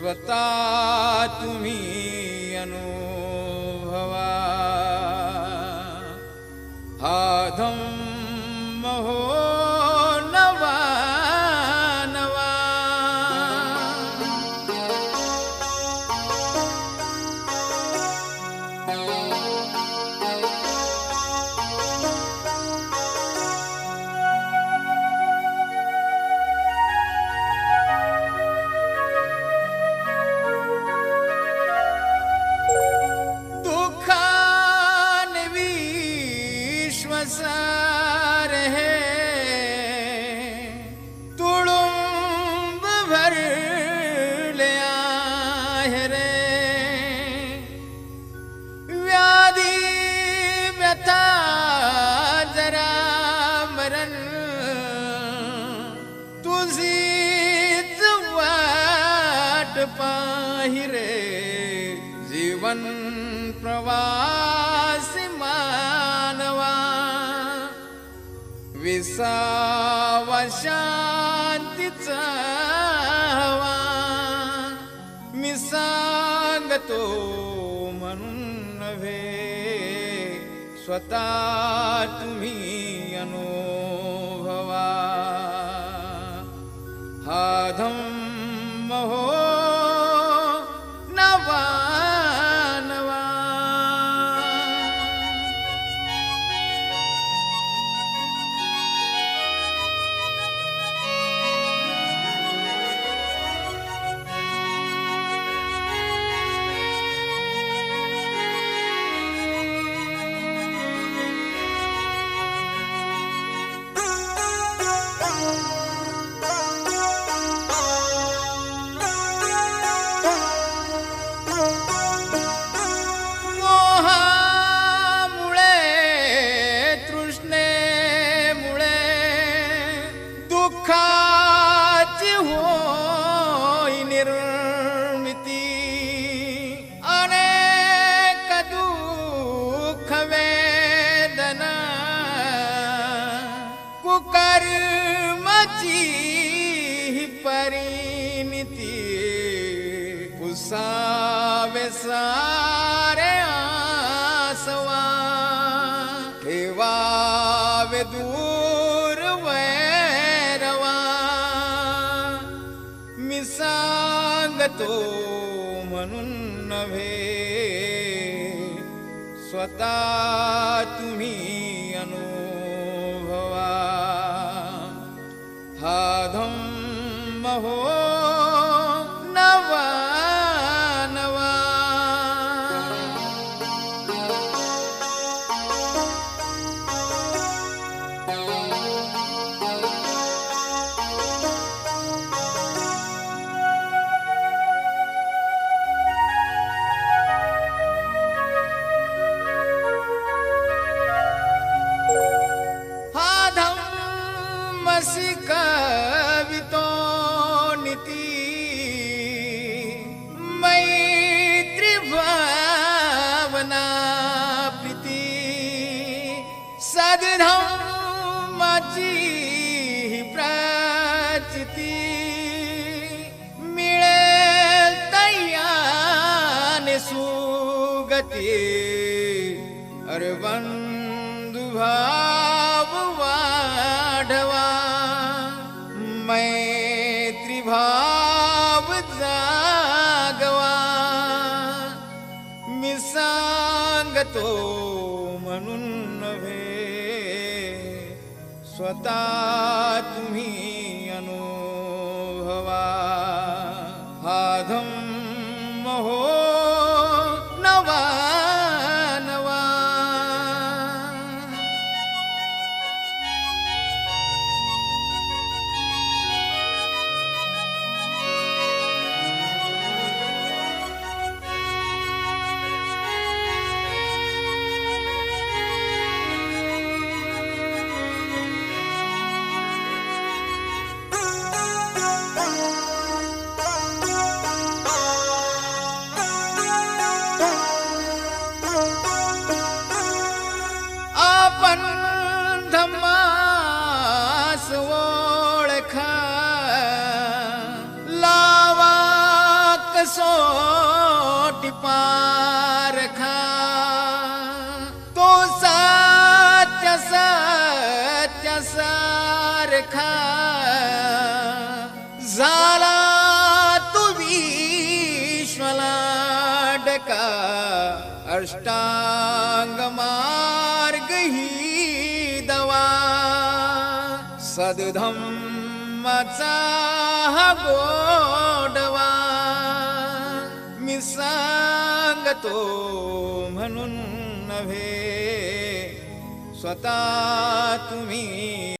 स्वतः तुम्ही अनुभवा. जीवन प्रवासी मानवा विसावा शांतीचा हवा मी सांगतो म्हणून नव्हे स्वतः तुम्ही अनुभवा. हा दुःखाची होय निर्मिती. अनेक दुःख वेदना. कुकर्माची ही परिणिती. पुसावे सारे आसवा. ठेवावे दूर सांगतो म्हणून नव्हे स्वतः तुम्ही अनुभवा। हा धम्म हो धम्मसि कवितो निती। मैत्री भावना प्रीती। सद्धम्माची ही प्राचिती। मिळेल तयाने सुगती। अरे बंधु मैत्रीभाव जागवा. मी सांगतो म्हणून नव्हे स्वतः तुम्ही अनुभवा. हा धम्म हो सोट पारखा तो सत्य सत्य सारखा झाला तू विश्वला डका अष्टांग मार्ग ही दवा। सदधम्मचा हा गोडवा लागतो म्हणून नव्हे. स्वतः तुम्ही